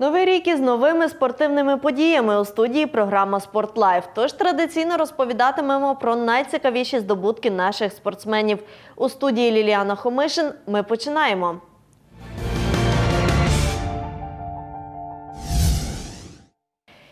Новий рік із новими спортивними подіями у студії програма «Спортлайф». Тож традиційно розповідатимемо про найцікавіші здобутки наших спортсменів. У студії Ліліана Хомишин ми починаємо.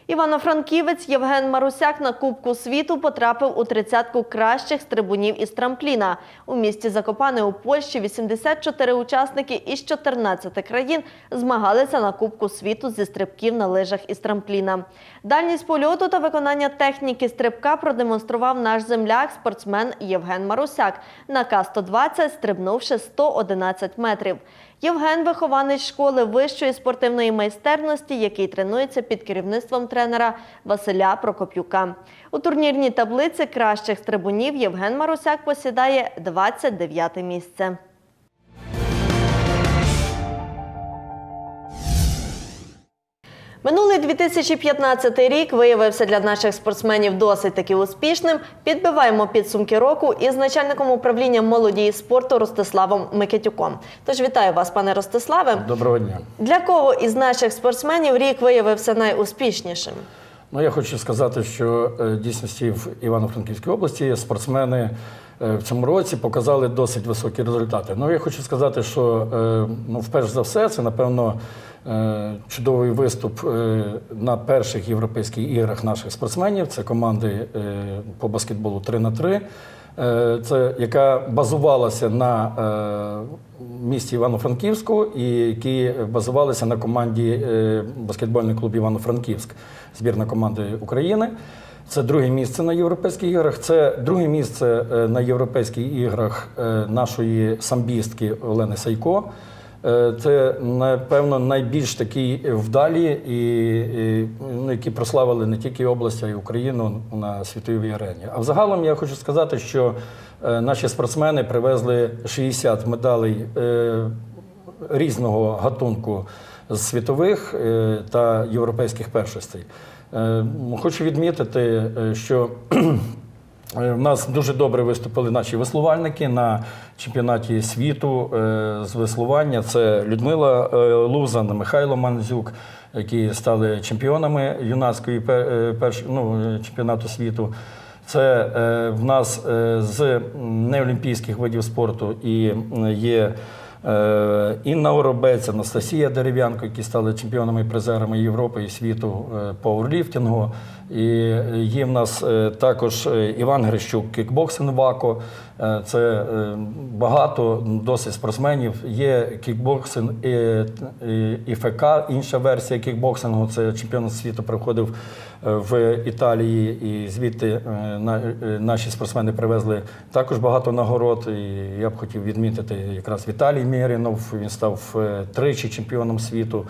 Івано-Франківець Євген Марусяк на Кубку світу потрапив у тридцятку кращих стрибунів із трампліна. У місті Закопане у Польщі 84 учасники із 14 країн змагалися на Кубку світу зі стрибків на лижах із трампліна. Дальність польоту та виконання техніки стрибка продемонстрував наш земляк, спортсмен Євген Марусяк. На К-120 стрибнувши 111 метрів. Євген вихованець школи вищої спортивної майстерності, який тренується під керівництвом тренера Василя Прокопюка. У турнірній таблиці кращих стрибунів Євген Марусяк посідає 29 місце. Минулий 2015 рік виявився для наших спортсменів досить таки успішним. Підбиваємо підсумки року із начальником управління молоді і спорту Ростиславом Микитюком. Тож вітаю вас, пане Ростиславе. Доброго дня. Для кого із наших спортсменів рік виявився найуспішнішим? Ну я хочу сказати, що е, дійсності в Івано-Франківській області спортсмени е, в цьому році показали досить високі результати. Ну я хочу сказати, що е, ну, вперше за все, це напевно чудовий виступ на перших європейських іграх наших спортсменів. Це команди по баскетболу 3 на 3 Е, Це яка базувалася на е, місті Івано-Франківську і які базувалися на команді е, баскетбольний клуб Івано-Франківськ, збірна команди України. Це друге місце на європейських іграх. Це друге місце е, на європейських іграх е, нашої самбістки Олени Сайко. Е, Це, напевно, найбільш такі вдалі, і, і, ну, які прославили не тільки область, а й Україну на світовій арені. А взагалом я хочу сказати, що е, наші спортсмени привезли 60 медалей е, різного гатунку з світових та європейських першостей. Хочу відмітити, що В нас дуже добре виступили наші веслувальники на чемпіонаті світу е, з веслування. Це Людмила е, Лузан, Михайло Манзюк, які стали чемпіонами юнацької пер- е, перш- ну, е, чемпіонату світу. Це е, в нас е, з неолімпійських видів спорту і є е, Інна Оробець, Анастасія Дерев'янко, які стали чемпіонами і призерами Європи і світу е, по пауерліфтингу. І є в нас е, також е, Іван Грищук, кікбоксинг ВАКО. Е, Це е, багато досить спортсменів. Є кікбоксинг і, ФК, інша версія кікбоксингу. Це чемпіонат світу проходив е, в Італії, і звідти е, на- е, наші спортсмени привезли також багато нагород. І я б хотів відмітити якраз Віталій Мєрінов. Він став е, тричі чемпіоном світу.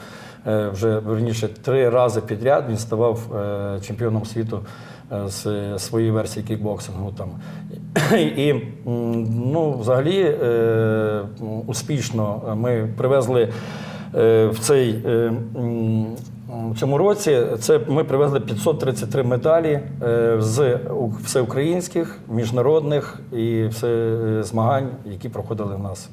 Е, Вже верніше три рази підряд він ставав е, чемпіоном світу е, з своєї версії кікбоксингу. Там. І ну, взагалі е, успішно ми привезли е, в цей. в цьому році це ми привезли 533 медалі з всеукраїнських, міжнародних і все змагань, які проходили в нас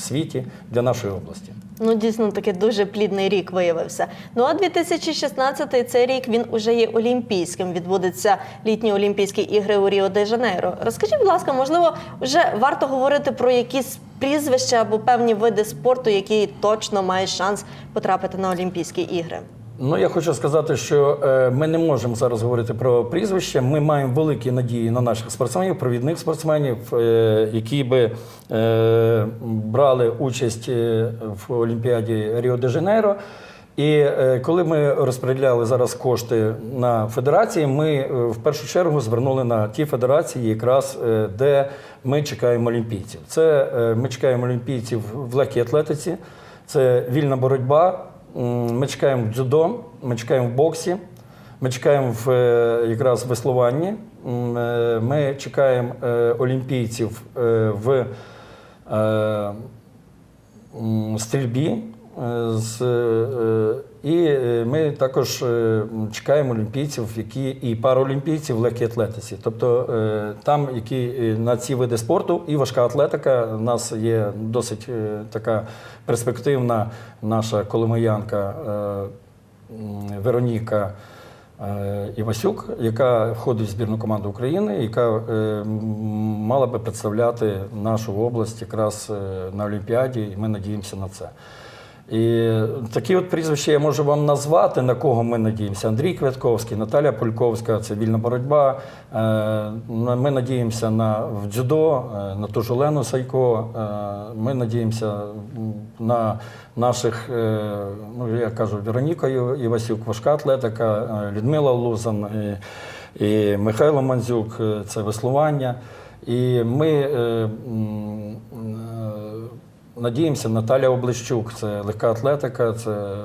світі для нашої області. Ну, дійсно, таки дуже плідний рік виявився. Ну а 2016 цей рік він уже є олімпійським. Відбудуться літні Олімпійські ігри у Ріо де Жанейро. Розкажіть, будь ласка, можливо, вже варто говорити про якісь прізвища або певні види спорту, які точно мають шанс потрапити на Олімпійські ігри. Ну, я хочу сказати, що е, ми не можемо зараз говорити про прізвище. Ми маємо великі надії на наших спортсменів, провідних спортсменів, е, які би е, брали участь в Олімпіаді Ріо де Жанейро. І коли ми розподіляли зараз кошти на федерації, ми в першу чергу звернули на ті федерації, якраз де ми чекаємо олімпійців. Це ми чекаємо олімпійців в легкій атлетиці, це вільна боротьба. Ми чекаємо в дзюдо, ми чекаємо в боксі, ми чекаємо в якраз в веслуванні, е, ми чекаємо е, олімпійців е, в е, стрільбі. е, з, е, І е, ми також е, чекаємо олімпійців, які і параолімпійців в легкій атлетиці. Тобто е, там, які е, на ці види спорту, і важка атлетика. У нас є досить е, така перспективна наша коломиянка е, Вероніка. е, Івасюк, яка входить в збірну команду України, яка е, мала би представляти нашу область якраз е, на Олімпіаді, і ми надіємося на це. І такі от прізвища я можу вам назвати, на кого ми надіємося. Андрій Квятковський, Наталя Польковська, це вільна боротьба. Е, Ми надіємося на в дзюдо, е, на ту ж Олену Сайко. Е, Ми надіємося на наших, ну я кажу, Вероніка Ів- Івасюк, важка атлетика, Людмила Лузан і, і Михайло Мандзюк, е, це веслування. І ми Надіємося, Наталя Облещук, це легка атлетика, це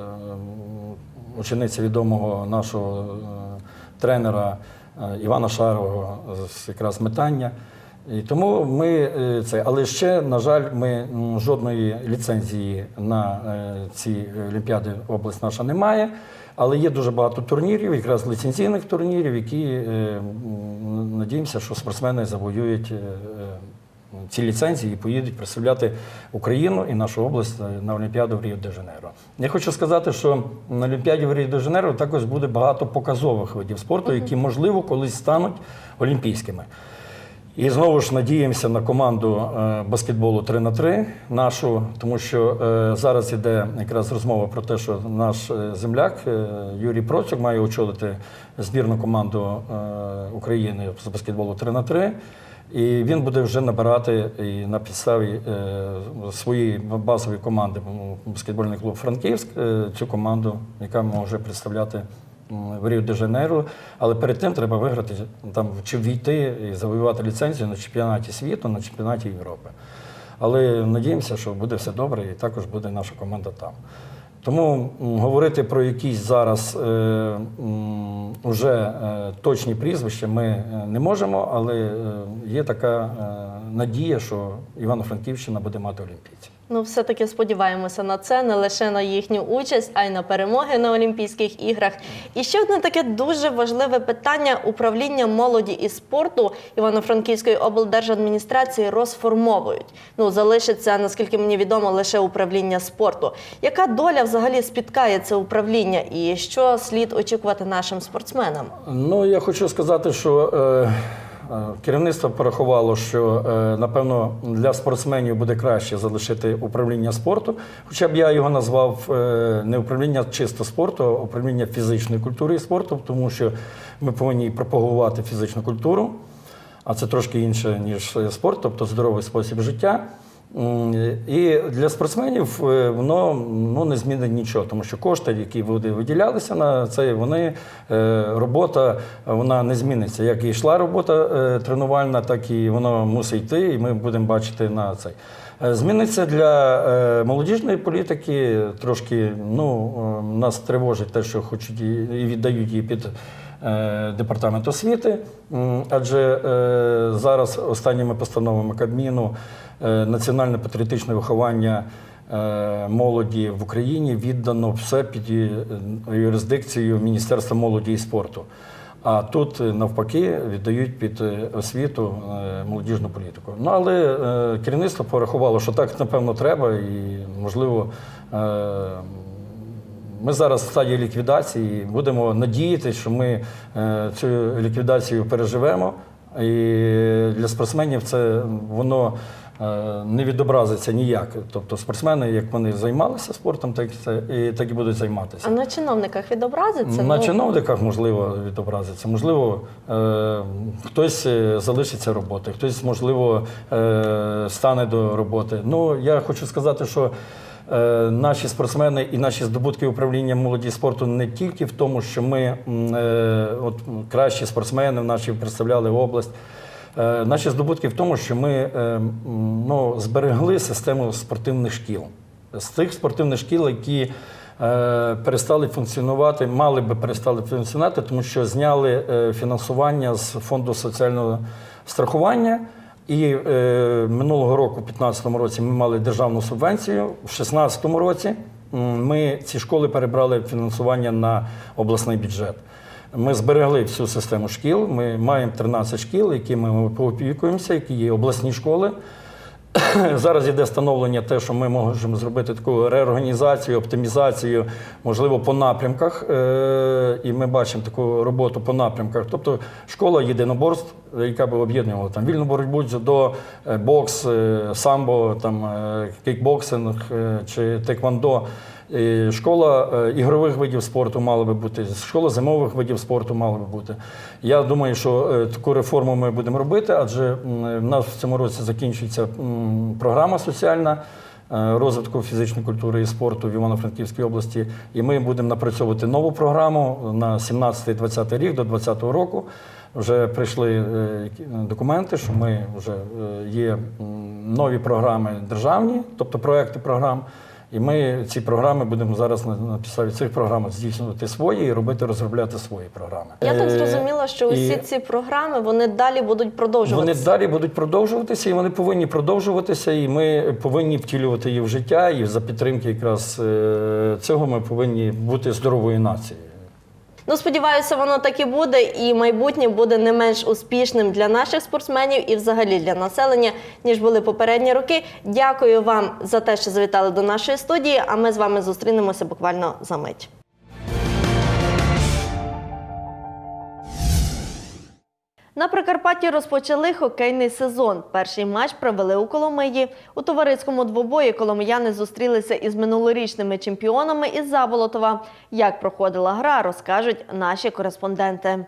учениця відомого нашого е, тренера е, Івана Шарового з якраз метання. І тому ми е, це, але ще, на жаль, ми жодної ліцензії на ці олімпіади область наша не має. Але є дуже багато турнірів, якраз ліцензійних турнірів, які надіємося, що спортсмени завоюють. Е, е, ці ліцензії і поїдуть представляти Україну і нашу область на Олімпіаду в Ріо-де-Жанейро. Я хочу сказати, що на Олімпіаді в Ріо-де-Жанейро також буде багато показових видів спорту, які, можливо, колись стануть олімпійськими. І знову ж надіємося на команду е, баскетболу 3 на 3 нашу, тому що е, зараз іде якраз розмова про те, що наш е, земляк е, Юрій Процюк має очолити збірну команду е, України з баскетболу 3 на 3 і він буде вже набирати і на підставі е, своєї базової команди баскетбольний клуб Франківськ е, цю команду, яка може представляти в Ріо-де-Жанейро. Але перед тим треба виграти там чи війти і завоювати ліцензію на чемпіонаті світу, на чемпіонаті Європи. Але надіємося, що буде все добре, і також буде наша команда там. Тому говорити про якісь зараз е, уже е, точні прізвища ми е, не можемо, але е, є така е, надія, що Івано-Франківщина буде мати олімпійців. Ну, все-таки сподіваємося на це, не лише на їхню участь, а й на перемоги на Олімпійських іграх. І ще одне таке дуже важливе питання управління молоді і спорту Івано-Франківської облдержадміністрації розформовують. Ну, залишиться, наскільки мені відомо, лише управління спорту. Яка доля взагалі спіткає це управління і що слід очікувати нашим спортсменам? Ну, я хочу сказати, що е, керівництво порахувало, що е, напевно для спортсменів буде краще залишити управління спорту. Хоча б я його назвав е, не управління чисто спорту, а управління фізичної культури і спорту, тому що ми повинні пропагувати фізичну культуру, а це трошки інше, ніж е, спорт, тобто здоровий спосіб життя. І для спортсменів е, воно ну, не змінить нічого, тому що кошти, які буде виділялися на це, вони е, робота вона не зміниться. Як і йшла робота е, тренувальна, так і воно мусить йти, і ми будемо бачити на цей. Зміниться для молодіжної політики трошки. Ну, нас тривожить те, що хочуть і віддають її під департамент освіти, адже зараз останніми постановами Кабміну національне патріотичне виховання е, молоді в Україні віддано все під е, юрисдикцію Міністерства молоді і спорту. А тут е, навпаки віддають під е, освіту е, молодіжну політику. Ну але е, керівництво порахувало, що так напевно треба, і можливо. е, ми зараз в стадії ліквідації будемо надіятися, що ми е, цю ліквідацію переживемо. І для спортсменів це воно е, не відобразиться ніяк. Тобто спортсмени, як вони займалися спортом, так, і так і будуть займатися. А на чиновниках відобразиться? На чиновниках можливо відобразиться. Можливо, е, хтось е, залишиться роботи, хтось, можливо, е, стане до роботи. Ну, я хочу сказати, що е, наші спортсмени і наші здобутки управління молоді спорту не тільки в тому, що ми е, от, кращі спортсмени наші представляли область. Е, Наші здобутки в тому, що ми е, ну, зберегли систему спортивних шкіл. З тих спортивних шкіл, які е, перестали функціонувати, мали би перестали функціонувати, тому що зняли фінансування з фонду соціального страхування. І е, минулого року, у 2015 році, ми мали державну субвенцію, в 2016 році ми ці школи перебрали фінансування на обласний бюджет. Ми зберегли всю систему шкіл. Ми маємо 13 шкіл, якими ми поопікуємося, які є обласні школи. Зараз йде становлення те, що ми можемо зробити таку реорганізацію, оптимізацію, можливо, по напрямках. Е, І ми бачимо таку роботу по напрямках. Тобто школа єдиноборств, яка би об'єднувала там вільну боротьбу, дзюдо, е, бокс, е, самбо, там, кікбоксинг чи теквондо. Школа е, ігрових видів спорту мала би бути, школа зимових видів спорту мала би бути. Я думаю, що е, таку реформу ми будемо робити, адже в нас в цьому році закінчується програма соціальна е, розвитку фізичної культури і спорту в Івано-Франківській області. І ми будемо напрацьовувати нову програму на 17-20 рік до 2020 року. Вже прийшли документи, що ми вже є нові програми державні, тобто проекти програм. І ми ці програми будемо зараз на, підставі цих програм здійснювати свої і робити, розробляти свої програми. Я так Е, зрозуміла, що усі і ці програми вони далі будуть Вони далі будуть продовжуватися, і вони повинні продовжуватися, і ми повинні втілювати їх в життя. І за підтримки якраз е, цього ми повинні бути здоровою нацією. Ну, сподіваюся, воно так і буде, і майбутнє буде не менш успішним для наших спортсменів і взагалі для населення, ніж були попередні роки. Дякую вам за те, що завітали до нашої студії. А ми з вами зустрінемося буквально за мить. На Прикарпатті розпочали хокейний сезон. Перший матч провели у Коломиї. У товариському двобої коломияни зустрілися із минулорічними чемпіонами із Заболотова. Як проходила гра, розкажуть наші кореспонденти.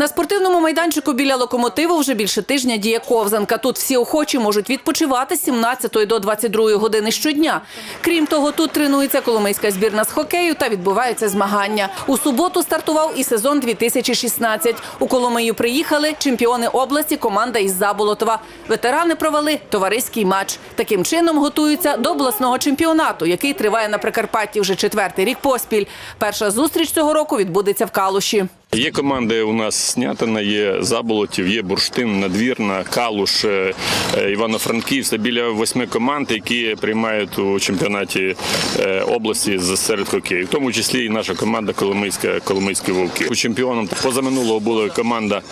На спортивному майданчику біля локомотиву вже більше тижня діє ковзанка. Тут всі охочі можуть відпочивати з 17 до 22 години щодня. Крім того, тут тренується коломийська збірна з хокею та відбуваються змагання. У суботу стартував і сезон 2016. У Коломию приїхали чемпіони області, команда із Заболотова. Ветерани провели товариський матч. Таким чином готуються до обласного чемпіонату, який триває на Прикарпатті вже четвертий рік поспіль. Перша зустріч цього року відбудеться в Калуші. Є команди у нас Снятина, є Заболотів, є Бурштин, Надвірна, Калуш, е, е, Івано-Франківськ. Це біля восьми команд, які приймають у чемпіонаті е, області серед хокею. В тому числі і наша команда Коломийська, Коломийські вовки. У чемпіоном позаминулого була команда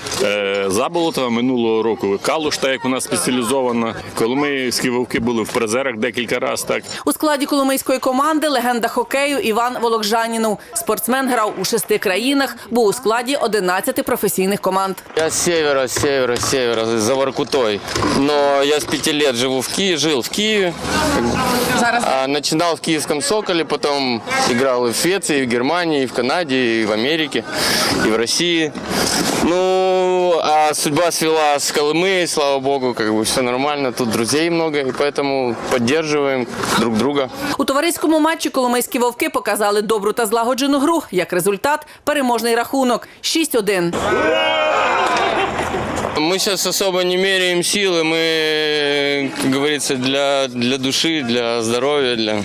Заболотова, минулого року Калуш, так як у нас спеціалізована. Коломийські вовки були в призерах декілька разів. Так. У складі коломийської команди легенда хокею Іван Волокжанінов. Спортсмен грав у шести країнах, був у складі 11 професійних команд. Я с севера, с севера, с севера, за Воркутой. Но я с пяти лет живу в Киеве, жил в Киеве. А, начинал в киевском «Соколе», потом играл и в Швеции, и в Германии, и в Канаде, и в Америке, и в России. Ну, а судьба свела с Колымы, слава богу, как бы все нормально. Тут друзей много, и поэтому поддерживаем друг друга. У товариському матчі коломийські вовки показали добру та злагоджену гру. Як результат – переможний рахунок – 6-1. Мы сейчас особо не меряем силы, мы, как говорится, для, для души, для здоровья, для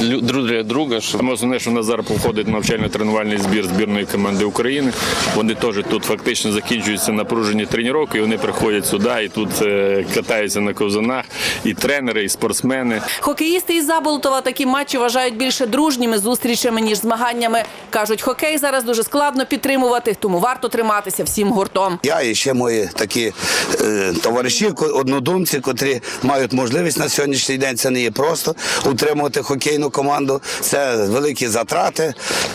лю- друг для друга. чтобы Саме основне, що у нас зараз проходить навчально-тренувальний збір збірної команди України. Вони теж тут фактично закінчуються напружені тренування, і вони приходять сюди і тут е, катаються на ковзанах. І тренери, і спортсмени. Хокеїсти із Заболотова такі матчі вважають більше дружніми зустрічами, ніж змаганнями. Кажуть, хокей зараз дуже складно підтримувати, тому варто триматися всім гуртом. Я і ще мої такі е, товариші, однодумці, котрі мають можливість на сьогоднішній день. Це не є просто утримувати хокейну команду. Це великі затрати.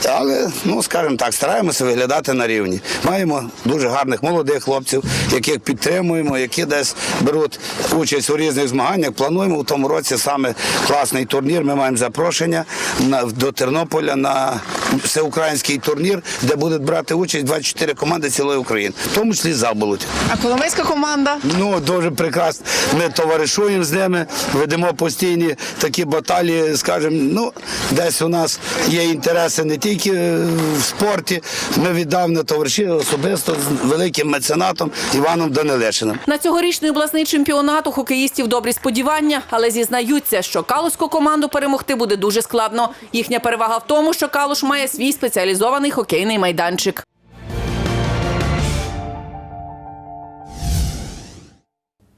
Але, ну скажімо так, стараємося виглядати на рівні. Маємо дуже гарних молодих хлопців, яких підтримуємо, які десь беруть участь у різних змаганнях. Плануємо в тому році саме класний турнір. Ми маємо запрошення на, до Тернополя на всеукраїнський турнір, де будуть брати участь 24 команди цілої України, в тому числі заболоть. А коломийська команда? Ну дуже прекрасно. Ми товаришуємо з ними, ведемо постійні такі баталії. скажімо, ну десь у нас є інтереси не тільки е, в спорті. Ми віддавна товариші особисто з великим меценатом Іваном Данилешиним. На цьогорічний обласний чемпіонат у хокеїстів добрі сподівання, але зізнаються, що калуську команду перемогти буде дуже складно. Їхня перевага в тому, що Калуш має свій спеціалізований хокейний майданчик.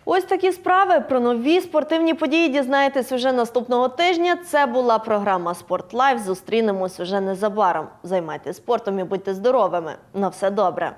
Ось такі справи про нові спортивні події дізнаєтесь уже наступного тижня. Це була програма Спорт Лайф. Зустрінемось уже незабаром. Займайтесь спортом і будьте здоровими. На все добре.